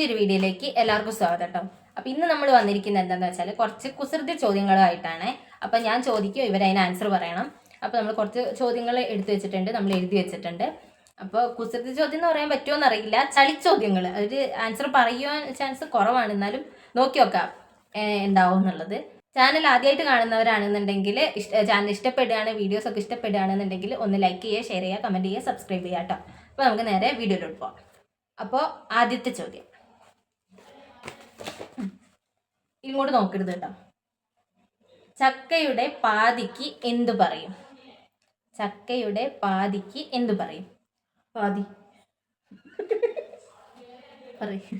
പുതിയൊരു വീഡിയോയിലേക്ക് എല്ലാവർക്കും സ്വാഗതം. കേട്ടോ അപ്പൊ ഇന്ന് നമ്മൾ വന്നിരിക്കുന്നത് എന്താണെന്ന് വെച്ചാൽ കുറച്ച് കുസൃതി ചോദ്യങ്ങളുമായിട്ടാണ്. അപ്പൊ ഞാൻ ചോദിക്കും ഇവർ അതിന് ആൻസർ പറയണം. അപ്പൊ നമ്മൾ കുറച്ച് ചോദ്യങ്ങൾ എടുത്തു വെച്ചിട്ടുണ്ട് നമ്മൾ എഴുതി വെച്ചിട്ടുണ്ട്. അപ്പോൾ കുസൃതി ചോദ്യം എന്ന് പറയാൻ പറ്റുമോ എന്നറിയില്ല. ചളി ചോദ്യങ്ങൾ ഒരു ആൻസർ പറയുവാൻ ചാൻസ് കുറവാണ്. എന്നാലും നോക്കി നോക്കാം ഉണ്ടാവും എന്നുള്ളത്. ചാനൽ ആദ്യമായിട്ട് കാണുന്നവരാണെന്നുണ്ടെങ്കിൽ ഇഷ്ട ചാനൽ ഇഷ്ടപ്പെടുകയാണ് വീഡിയോസ് ഒക്കെ ഇഷ്ടപ്പെടുകയാണെന്നുണ്ടെങ്കിൽ ഒന്ന് ലൈക്ക് ചെയ്യുക ഷെയർ ചെയ്യുക കമന്റ് ചെയ്യുക സബ്സ്ക്രൈബ് ചെയ്യുക കേട്ടോ. അപ്പോൾ നമുക്ക് നേരെ വീഡിയോയിലോട്ട് പോകാം അപ്പോൾ ആദ്യത്തെ ചോദ്യം. ഇങ്ങോട്ട് നോക്കരുത് കേട്ടോ. ചക്കയുടെ പാതിക്ക് എന്തു പറയും? ചക്കയുടെ പാതിക്ക് എന്തു പറയും? പാതി. പറയും.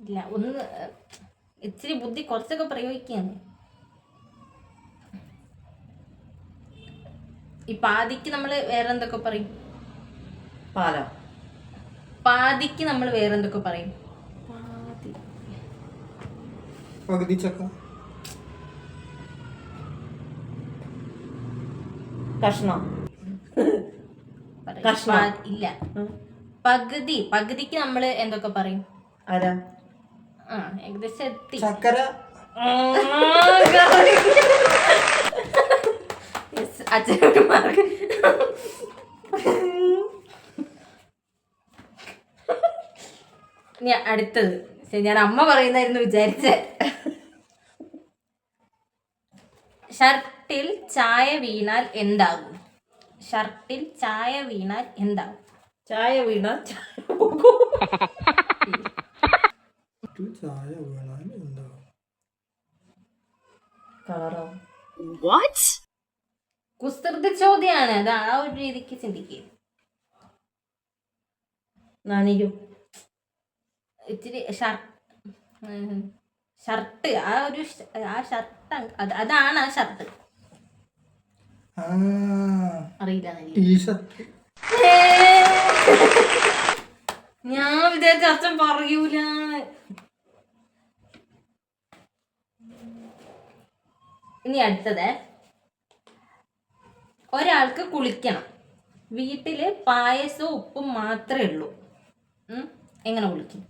ഇല്ല ഒന്ന് ഇച്ചിരി ബുദ്ധി കുറച്ചൊക്കെ പ്രയോഗിക്കുകയാണ് ഈ പാതിക്ക് നമ്മൾ വേറെ എന്തൊക്കെ പറയും? പാലം. പാതിക്ക് നമ്മൾ വേറെ എന്തൊക്കെ പറയും പകുതി ചക്ക. കഷ്ണം. കഷ്ണം. ഇല്ല. പകുതി. പകുതിക്ക് നമ്മൾ എന്തൊക്കെ പറയും? ആരാ? ആ ഏകദേശം എത്തി. ചക്കര അച്ഛനോട് മാർക്ക്. ഇനി അടുത്തത്. ശരി ഞാൻ അമ്മ പറയുന്നായിരുന്നു വിചാരിച്ച. ഷർട്ടിൽ ചായ വീണാൽ എന്താകും? ഷർട്ടിൽ ചായ വീണാൽ എന്താകും? ചായ വീണ ചായ വീണാൽ എന്താകും? കളറോ? കുസൃതി ചോദ്യമാണ് അത് ആ ഒരു രീതിക്ക് ചിന്തിക്കുക നനിയും. ഇച്ചിരി ഷർട്ട് ഷർട്ട്. ആ ഒരു ആ ഷർട്ട് അത് അതാണ് ആ ഷർട്ട്. അറിയില്ല ഞാൻ വിചാരിച്ച അച്ഛൻ പറയൂല. ഇനി അടുത്തത്. ഒരാൾക്ക് കുളിക്കണം. വീട്ടിൽ പായസവും ഉപ്പും മാത്രമേ ഉള്ളൂ. എങ്ങനെ കുളിക്കും?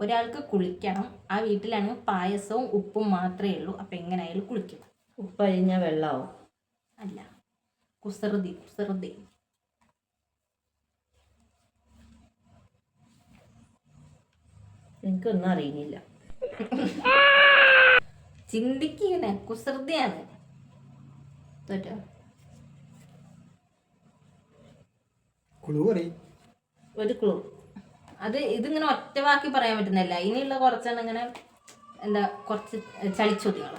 ഒരാൾക്ക് കുളിക്കണം. ആ വീട്ടിലാണെങ്കിൽ പായസവും ഉപ്പും മാത്രമേ ഉള്ളൂ. അപ്പൊ എങ്ങനെയായാലും കുളിക്കണം ഉപ്പ് ഉപ്പഴിഞ്ഞ വെള്ളമാവും അല്ല കുസൃതി കുസൃതി. എനിക്കൊന്നും അറിയുന്നില്ല. ചിന്തിക്കുകയാണ് കുസൃതിയാണ്. തോറ്റോ? ഒരു ക്ലൂ അത് ഇതിങ്ങനെ ഒറ്റ വാക്കി പറയാൻ പറ്റുന്നില്ല. ഇനിയുള്ള കുറച്ചാണ് ഇങ്ങനെ എന്താ കുറച്ച് ചളിച്ചോദ്യങ്ങൾ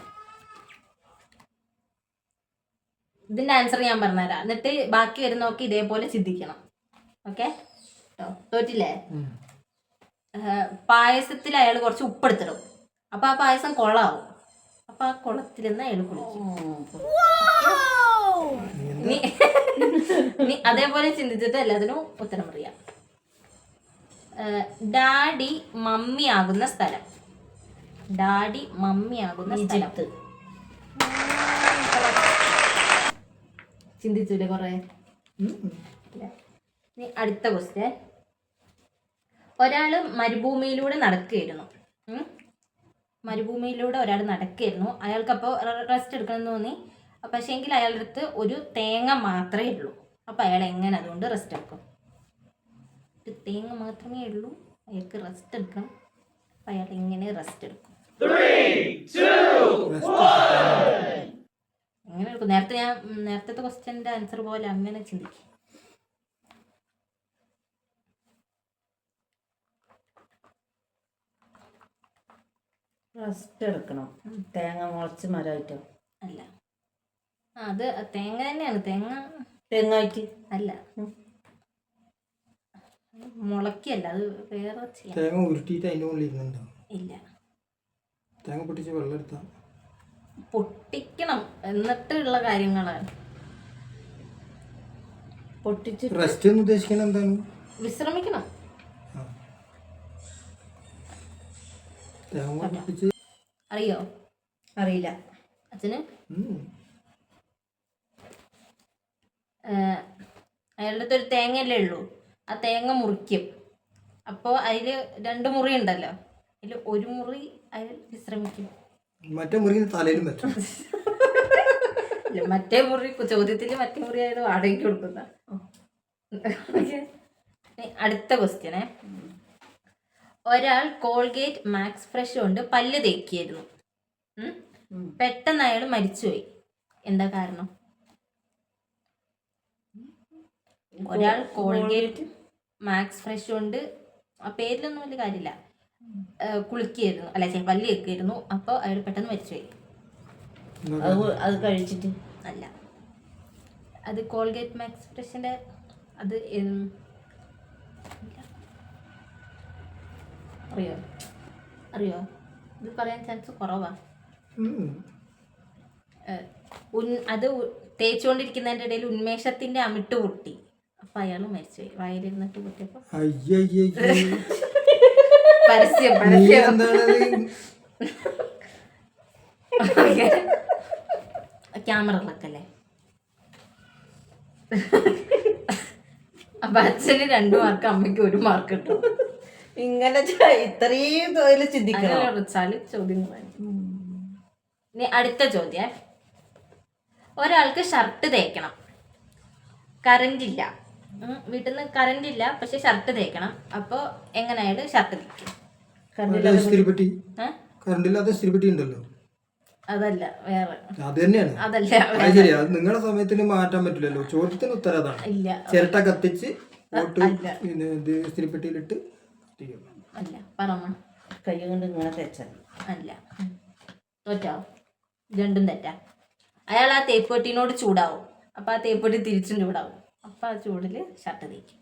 ഇതിന്റെ ആൻസർ ഞാൻ പറഞ്ഞുതരാം. എന്നിട്ട് ബാക്കി വരുന്നൊക്കെ ഇതേപോലെ ചിന്തിക്കണം. ഓക്കെ തോറ്റില്ലേ? പായസത്തിൽ അയാൾ കുറച്ച് ഉപ്പെടുത്തിടും. അപ്പൊ ആ പായസം കൊളാവും. അപ്പൊ ആ കുളത്തിൽ നിന്ന് അയാൾ കുളിക്കും. നീ ഇനി അതേപോലെ ചിന്തിച്ചിട്ട് എല്ലാത്തിനും ഉത്തരം പറയാം. ഡാഡി മമ്മി ആകുന്ന സ്ഥലം. ഡാഡി മമ്മി ആകുന്ന സ്ഥലം ചിന്തിച്ചില്ലേ കൊറേ. അടുത്ത ക്വസ്റ്റ്യൻ ഒരാൾ മരുഭൂമിയിലൂടെ നടക്കുകയായിരുന്നു. മരുഭൂമിയിലൂടെ ഒരാൾ നടക്കുകയായിരുന്നു. അയാൾക്ക് അപ്പോൾ റെസ്റ്റ് എടുക്കണം തോന്നി. പക്ഷേ എങ്കിൽ അയാളുടെ അടുത്ത് ഒരു തേങ്ങ മാത്രമേ ഉള്ളൂ. അപ്പം അയാൾ എങ്ങനെ അതുകൊണ്ട് റെസ്റ്റ് എടുക്കും? തേങ്ങ മാത്രമേ ഉള്ളൂ. അയാൾക്ക് റെസ്റ്റ് എടുക്കണം. അപ്പം അയാൾ ഇങ്ങനെ റെസ്റ്റ് എടുക്കും. അങ്ങനെ എടുക്കും. നേരത്തെ ഞാൻ നേരത്തെ ക്വസ്റ്റ്യന്റെ ആൻസർ പോലെ അങ്ങനെ ചിന്തിക്കും. റെസ്റ്റ് എടുക്കണം. തേങ്ങ മുളച്ച് മരമായിട്ടോ? അല്ല. ആ അത് തേങ്ങ തന്നെയാണ്. തേങ്ങ തേങ്ങ അല്ല. മുളക്കല്ല അത് വേറെ തേങ്ങ ഉരുട്ടിയിട്ട് അതിന്റെ മുകളിൽ ഇരുന്നുണ്ടോ? ഇല്ല. തേങ്ങ പൊട്ടിച്ച് വെള്ളം എടുത്താ? പൊട്ടിക്കണം. എന്നിട്ടുള്ള കാര്യങ്ങളാണ്. പൊട്ടിച്ച് റെസ്റ്റ് എന്ന് ഉദ്ദേശിക്കുന്നത് എന്താണ്? വിശ്രമിക്കണം. തേങ്ങ പൊട്ടിച്ച് അറിയോ? അറിയില്ല. അച്ഛന്. അയാളുടെ അടുത്ത് ഒരു തേങ്ങയല്ലേ ഉള്ളൂ? ആ തേങ്ങ മുറിക്കും. അപ്പോൾ അതിൽ രണ്ട് മുറി ഉണ്ടല്ലോ. അതിൽ ഒരു മുറി അതിൽ വിശ്രമിക്കും. മറ്റേ മുറി തലയിലും മറ്റേ മുറി ചോദ്യത്തിൽ മറ്റേ മുറി ആയത് വാടകയ്ക്ക് കൊടുക്കുന്ന. അടുത്ത ക്വസ്റ്റ്യനെ ഒരാൾ കോൾഗേറ്റ് മാക്സ് ഫ്രഷ് കൊണ്ട് പല്ല് തേക്കിയായിരുന്നു. പെട്ടെന്ന് അയാൾ മരിച്ചുപോയി. എന്താ കാരണം? ഒരാൾ കോൾഗേറ്റ് മാക്സ് ഫ്രഷ് കൊണ്ട് ആ പേരിലൊന്നും വലിയ കാര്യമില്ല. കുളിക്കായിരുന്നു. അല്ല ചെ പല്ലി വെക്കുമായിരുന്നു അപ്പോൾ അയാൾ പെട്ടെന്ന് മരിച്ചുപോയി അത് അത് കഴിച്ചിട്ട്. അല്ല. അത് കോൾഗേറ്റ് മാക്സ് ഫ്രഷിന്റെ അത് അറിയോ? അറിയോ? ഇത് പറയാൻ ചാൻസ് കുറവാ. ഉൻ അത് തേച്ചുകൊണ്ടിരിക്കുന്നതിന്റെ ഇടയിൽ ഉന്മേഷത്തിന്റെ അമിട്ട് പൊട്ടി. അപ്പം അയാൾ മരിച്ചുപോയി വായിലിരുന്നിട്ട് അയ്യയ്യേ പരസ്യം പരസ്യം. എന്താണത് ക്യാമറകളൊക്കെ അപ്പൊ അച്ഛന് രണ്ടു മാർക്ക് അമ്മയ്ക്ക് ഒരു മാർക്ക് കിട്ടും ഇങ്ങനെ ഇത്രയും തൊഴിൽ ചിന്തിക്കണം. ചോദ്യം ഇനി അടുത്ത ചോദ്യം. ഒരാൾക്ക് ഷർട്ട് തേക്കണം. കറണ്ട് ഇല്ല. വീട്ടിൽ നിന്ന് കറണ്ട് ഇല്ല പക്ഷെ ഷർട്ട് തേക്കണം. അപ്പോൾ എങ്ങനെയായാലും ഷർട്ട് തേക്കും. ഉണ്ടല്ലോ? അതല്ല വേറെ. അത് തന്നെയാണ്. അതല്ല അത് ശരി അത് നിങ്ങളുടെ സമയത്തിന് മാറ്റാൻ പറ്റില്ലല്ലോ. ചോദ്യത്തിന് ഉത്തരം അതാണ്. ഇല്ല. ചിരട്ട കത്തിച്ച് ഇസ്തിരിപ്പെട്ടിയിലിട്ട് അല്ല. പറമ്മ കൈ കൊണ്ട് ഇങ്ങനെ തേച്ചാൽ അല്ല. തോറ്റാവും രണ്ടും തെറ്റാ. അയാൾ ആ തേപ്പൊട്ടിനോട് ചൂടാവും. അപ്പൊ ആ തേപ്പൊട്ടി തിരിച്ചും ചൂടാവും. അപ്പൊ ആ ചൂടിൽ ഷർട്ട് തേക്കും.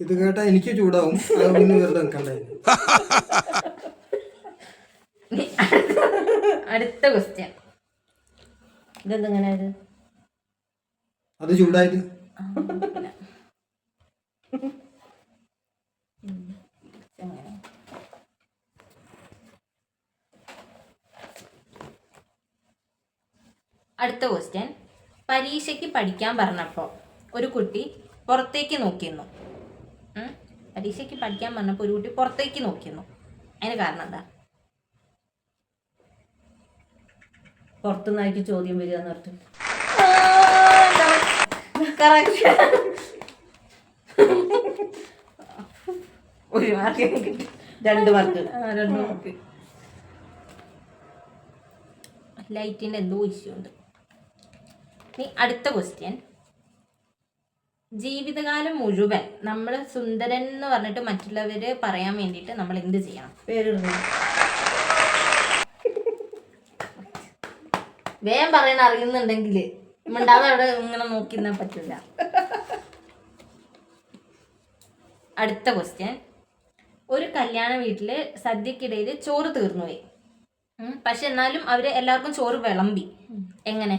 ഇത് കേട്ടാ എനിക്ക് ചൂടാവും. പിന്നെ വെറുതെ നിൽക്കണ്ടായിരുന്നു ഇനി അടുത്ത ക്വസ്റ്റ്യൻ ഇതെന്തെങ്ങനെ ഇത് അത് ചൂടായത് അടുത്ത ക്വസ്റ്റ്യൻ പരീക്ഷയ്ക്ക് പഠിക്കാൻ പറഞ്ഞപ്പോൾ ഒരു കുട്ടി പുറത്തേക്ക് നോക്കിയിരുന്നു? പരീക്ഷയ്ക്ക് പഠിക്കാൻ പറഞ്ഞപ്പോൾ ഒരു കുട്ടി പുറത്തേക്ക് നോക്കിയിരുന്നു. അതിന് കാരണം എന്താ? പുറത്തുനിന്നായിരിക്കും ചോദ്യം വരിക എന്ന് പറഞ്ഞു ഒരു മാർക്ക് കിട്ടി. രണ്ട് മാർക്ക് രണ്ട് മാർക്ക് ലൈറ്റിന്റെ എന്തോ ഇഷ്യൂ ഉണ്ട്. ഇനി അടുത്ത ക്വസ്റ്റ്യൻ ജീവിതകാലം മുഴുവൻ നമ്മൾ സുന്ദരൻ എന്ന് പറഞ്ഞിട്ട് മറ്റുള്ളവര് പറയാൻ വേണ്ടിയിട്ട് നമ്മൾ എന്ത് ചെയ്യണം? പേരിടുന്നു വേഗം പറയണ അറിയുന്നുണ്ടെങ്കിൽ മിണ്ടാതെ അവിടെ ഇങ്ങനെ നോക്കി നിന്നാൻ പറ്റില്ല അടുത്ത ക്വസ്റ്റ്യൻ ഒരു കല്യാണ വീട്ടിൽ സദ്യക്കിടയിൽ ചോറ് തീർന്നുപോയി. പക്ഷെ എന്നാലും അവർ എല്ലാവർക്കും ചോറ് വിളമ്പി. എങ്ങനെ?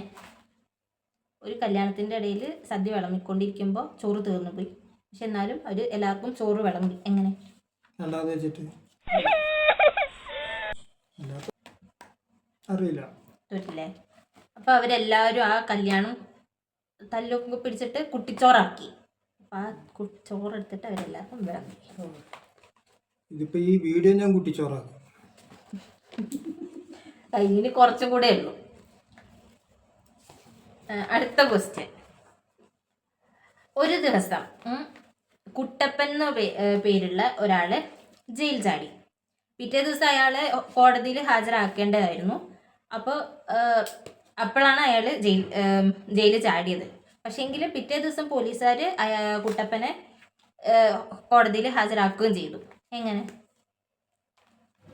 ഒരു കല്യാണത്തിന്റെ ഇടയിൽ സദ്യ വിളമ്പിക്കൊണ്ടിരിക്കുമ്പോൾ ചോറ് തീർന്നു പോയി. പക്ഷെ എന്നാലും അവർ എല്ലാവർക്കും ചോറ് വിളമ്പി. എങ്ങനെ? അറിയില്ല. പറ്റില്ലേ അപ്പൊ അവരെല്ലാവരും ആ കല്യാണം തല്ലൊക്കെ പിടിച്ചിട്ട് കുട്ടിച്ചോറാക്കി. അപ്പൊ ആ ചോറ് എടുത്തിട്ട് അവരെല്ലാവർക്കും വിളമ്പി. ഇതിപ്പോ ഈ വീഡിയോ ഞാൻ കുട്ടിച്ചോറാക്കും. ഇനി കുറച്ചും കൂടെ ഉള്ളൂ. അടുത്ത ക്വസ്റ്റ്യൻ ഒരു ദിവസം കുട്ടപ്പൻ എന്ന പേരുള്ള ഒരാൾ ജയിൽ ചാടി. പിറ്റേ ദിവസം അയാളെ കോടതിയിൽ ഹാജരാക്കേണ്ടതായിരുന്നു. അപ്പോൾ അപ്പോഴാണ് അയാൾ ജയിൽ ജയിലിൽ ചാടിയത്. പക്ഷേങ്കിൽ പിറ്റേ ദിവസം പോലീസുകാർ കുട്ടപ്പനെ കോടതിയിൽ ഹാജരാക്കുകയും ചെയ്തു. എങ്ങനെ?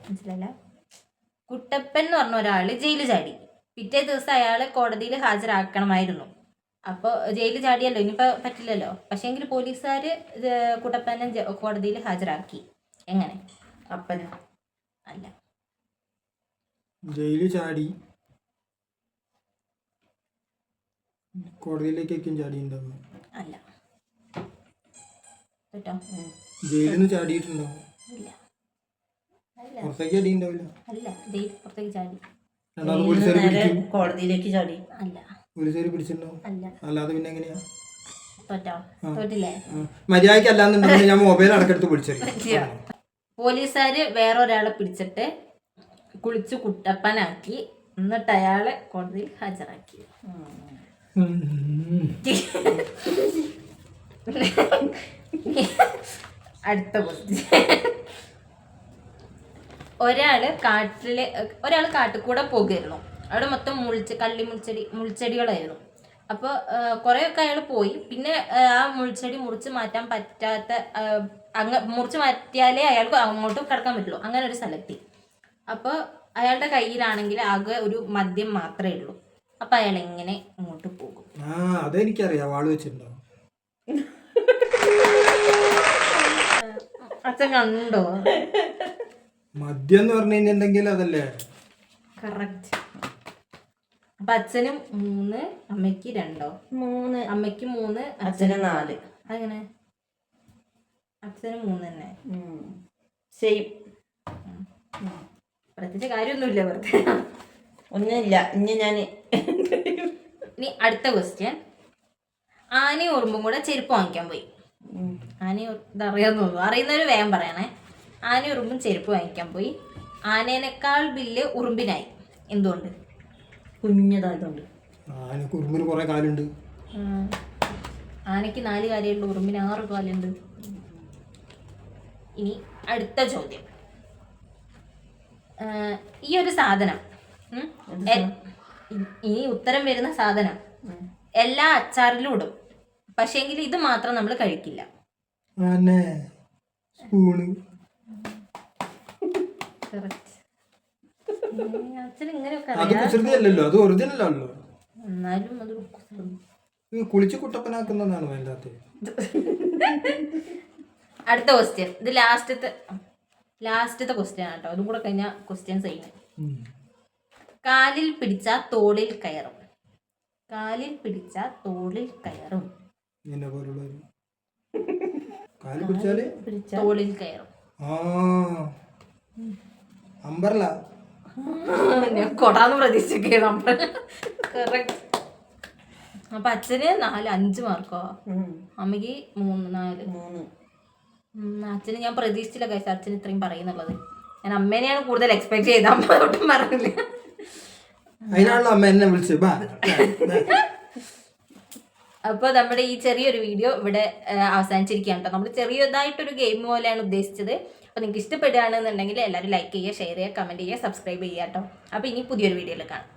മനസ്സിലല്ല കുട്ടപ്പൻ എന്ന് പറഞ്ഞ ഒരാൾ ജയിലിൽ ചാടി. പിറ്റേ ദിവസം അയാളെ കോടതിയിൽ ഹാജരാക്കണമായിരുന്നു. അപ്പോൾ ജയിലിൽ ചാടിയല്ലോ ഇനിയിപ്പോൾ പറ്റില്ലല്ലോ? പക്ഷേങ്കിൽ പോലീസുകാർ കുട്ടപ്പനെ കോടതിയിൽ ഹാജരാക്കി. എങ്ങനെ? അപ്പന? അല്ല. ജയിലിൽ ചാടി. കോടതിയിലേക്ക് ചാടി അല്ല. കേട്ടോ? ജയിലിൽ നിന്ന് ചാടിയിട്ടുണ്ടോ ഇല്ല. പുറത്തേക്ക് അല്ല ജയിൽ പുറത്തേക്ക് ചാടി. കോടതിയിലേക്ക് ചാടി. അല്ല. പോലീസുകാർ അല്ലാതെ പിന്നെ എങ്ങനെയാ? അല്ലാന്നുണ്ടെങ്കിൽ ഞാൻ മൊബൈൽ അടക്കെടുത്ത് പോലീസുകാര് വേറൊരാളെ ഒരാളെ പിടിച്ചിട്ട് കുളിച്ചു കുട്ടപ്പനാക്കി എന്നിട്ട് അയാളെ കോടതിയിൽ ഹാജരാക്കി. അടുത്ത ക്വസ്റ്റ്യൻ ഒരാൾ കാട്ടിലെ ഒരാൾ കാട്ടുകൂടെ പോകുമായിരുന്നു അവിടെ മൊത്തം മുൾച്ച കള്ളി മുൾച്ചെടി മുൾച്ചെടികളായിരുന്നു. അപ്പോൾ കുറേയൊക്കെ അയാൾ പോയി. പിന്നെ ആ, മുൾച്ചെടി മുറിച്ച് മാറ്റാൻ പറ്റാത്ത അങ്ങ് മുറിച്ച് മാറ്റിയാലേ അയാൾക്ക് അങ്ങോട്ട് കിടക്കാൻ പറ്റുള്ളൂ. അങ്ങനെ ഒരു സ്ഥലത്തി. അപ്പോൾ അയാളുടെ കയ്യിലാണെങ്കിൽ ആകെ ഒരു മദ്യം മാത്രമേ ഉള്ളൂ. അപ്പോൾ അയാൾ എങ്ങനെ അങ്ങോട്ട് പോകും? ആ അതെനിക്കറിയാം. വാൾ വെച്ചിട്ടുണ്ടോ? അച്ഛൻ കണ്ടോ? മദ്യം എന്ന് പറഞ്ഞു കഴിഞ്ഞിട്ടുണ്ടെങ്കിൽ അതല്ലേ? കറക്റ്റ് അപ്പൊ അച്ഛനും മൂന്ന് അമ്മയ്ക്ക് രണ്ടോ? മൂന്ന്. അമ്മയ്ക്ക് മൂന്ന് അച്ഛന് നാല്. അങ്ങനെ അച്ഛന് മൂന്ന് തന്നെ. സെയിം പ്രത്യേകിച്ച് കാര്യമൊന്നുമില്ല വെറുതെ. ഒന്നുമില്ല. ഇനി ഞാൻ ഇനി അടുത്ത ക്വസ്റ്റ്യൻ ആനയും ഉറുമ്പും കൂടെ ചെരുപ്പ് വാങ്ങിക്കാൻ പോയി. ആനയും ഇതറിയാന്ന് തോന്നുന്നു അറിയുന്നവര് വേഗം പറയണേ. ആനയും ഉറുമ്പും ചെരുപ്പ് വാങ്ങിക്കാൻ പോയി. ആനേനേക്കാൾ ബില്ല് ഉറുമ്പിനായി. എന്തുകൊണ്ട്? കുഞ്ഞതായതുകൊണ്ട്. ആനക്ക് ഉറുമ്പിന് കുറെ കാലുണ്ട് ആനക്ക് ആനയ്ക്ക് നാല് കാലുണ്ട് ഉറുമ്പിന് ആറ് കാലുണ്ട് ഇനി അടുത്ത ചോദ്യം. ഈ ഒരു സാധനം ഇനി ഉത്തരം വരുന്ന സാധനം എല്ലാ അച്ചാറിലും ഇടും. പക്ഷേങ്കിൽ ഇത് മാത്രം നമ്മൾ കഴിക്കില്ല. ആനെ സ്പൂണ്. അത് കുസൃതി അല്ലല്ലോ അത് ഒറിജിനൽ ആണല്ലോ. എന്നാലും അത് കുളിച്ച് കുട്ടപ്പനാക്കുന്നതാണ് വേണ്ടാത്ത അടുത്ത ക്വസ്റ്റ്യൻ ഇത് ലാസ്റ്റത്തെ ലാസ്റ്റത്തെ ക്വസ്റ്റ്യൻ ആട്ടോ. അതും കൂടെ കഴിഞ്ഞാൽ ക്വസ്റ്റ്യൻ ചെയ്യുന്നത് കാലിൽ പിടിച്ച തോളിൽ കയറും. കാലിൽ പിടിച്ച തോളിൽ കയറും. എന്നെ പോലുള്ളവര്. കാൽ പിടിച്ചാൽ? തോളിൽ കയറും. ആ. അമ്പർല ഞാൻ കൊടാന്ന് പ്രതീക്ഷിക്കുകയാണ് നമ്മൾ കറക്റ്റ് അപ്പൊ അച്ഛന് നാല് അഞ്ച് മാർക്കോ? അമ്മയ്ക്ക് മൂന്ന് നാല്. മൂന്ന്. അച്ഛന് ഞാൻ പ്രതീക്ഷിച്ചില്ല കഴിച്ച അച്ഛൻ ഇത്രയും പറയുന്നുള്ളത്. ഞാൻ അമ്മേനെയാണ് കൂടുതൽ എക്സ്പെക്ട് ചെയ്തത്. അമ്മ ഒട്ടും പറഞ്ഞില്ല. അതിനാണല്ലോ അമ്മ എന്നെ വിളിച്ചു. അപ്പോൾ നമ്മുടെ ഈ ചെറിയൊരു വീഡിയോ ഇവിടെ അവസാനിച്ചിരിക്കുകയാണ് കേട്ടോ നമ്മൾ ചെറിയതായിട്ടൊരു ഗെയിം പോലെയാണ് ഉദ്ദേശിച്ചത്. അപ്പോൾ നിങ്ങൾക്ക് ഇഷ്ടപ്പെടുകയാണെന്നുണ്ടെങ്കിൽ എല്ലാവരും ലൈക്ക് ചെയ്യുക ഷെയർ ചെയ്യുക കമന്റ് ചെയ്യുക സബ്സ്ക്രൈബ് ചെയ്യുക കേട്ടോ. അപ്പോൾ ഇനി പുതിയൊരു വീഡിയോയിൽ കാണാം.